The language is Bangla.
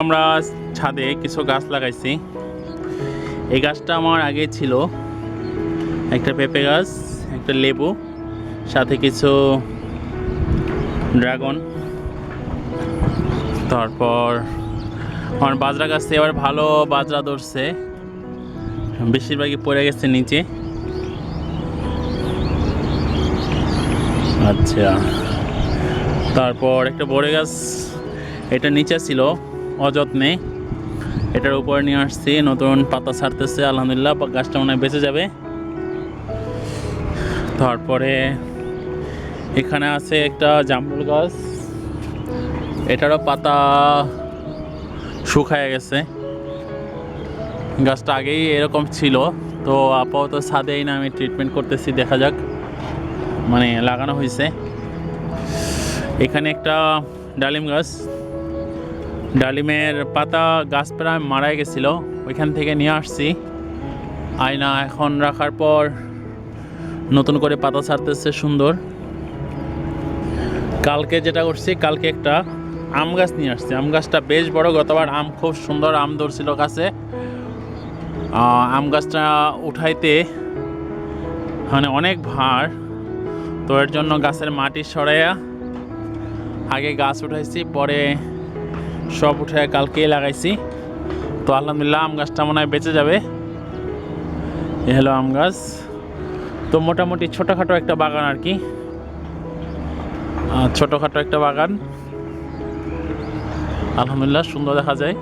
আমরা ছাদে কিছু গাছ লাগাইছি। এই গাছটা আমার আগে ছিল। একটা পেঁপে গাছ, একটা লেবু, সাথে কিছু ড্রাগন। তারপর আমার বাজরা গাছ এবার ভালো বাজরা ধরছে। বেশিরভাগই পড়ে গেছে নিচে। আচ্ছা। তারপর একটা বড় গাছ, এটা নিচে ছিল। অযত্নে। এটার উপরে নিয়ে আসছি, নতুন পাতা ছাড়তেছে, আলহামদুলিল্লাহ গাছটা মনে হয় বেঁচে যাবে। তারপরে এখানে আছে একটা জামরুল গাছ। এটারও পাতা শুকায় গেছে। গাছটা আগেই এরকম ছিল, তো আপাতত ছাদেই না আমি ট্রিটমেন্ট করতেছি, দেখা যাক। মানে লাগানো হয়েছে। এখানে একটা ডালিম গাছ। ডালিমের পাতা গাছ প্রায় মারা গেছিল, ওইখান থেকে নিয়ে আসছি। আয়না এখন রাখার পর নতুন করে পাতা ছাড়তেছে সুন্দর। কালকে যেটা করছি, কালকে একটা আম গাছ নিয়ে আসছি। আম গাছটা বেশ বড়, গতবার আম খুব সুন্দর আম ধরছিল গাছে। আম গাছটা উঠাইতে মানে অনেক ভার, তো এর জন্য গাছের মাটি সরাইয়া আগে গাছ উঠাইছি, পরে সব উঠে কালকেই লাগাইছি। তো আলহামদুলিল্লাহ আম গাছটা মনে হয় বেঁচে যাবে। এ হলো আম গাছ। তো মোটামুটি ছোটোখাটো একটা বাগান আর কি। ছোটোখাটো একটা বাগান। আলহামদুলিল্লাহ সুন্দর দেখা যায়।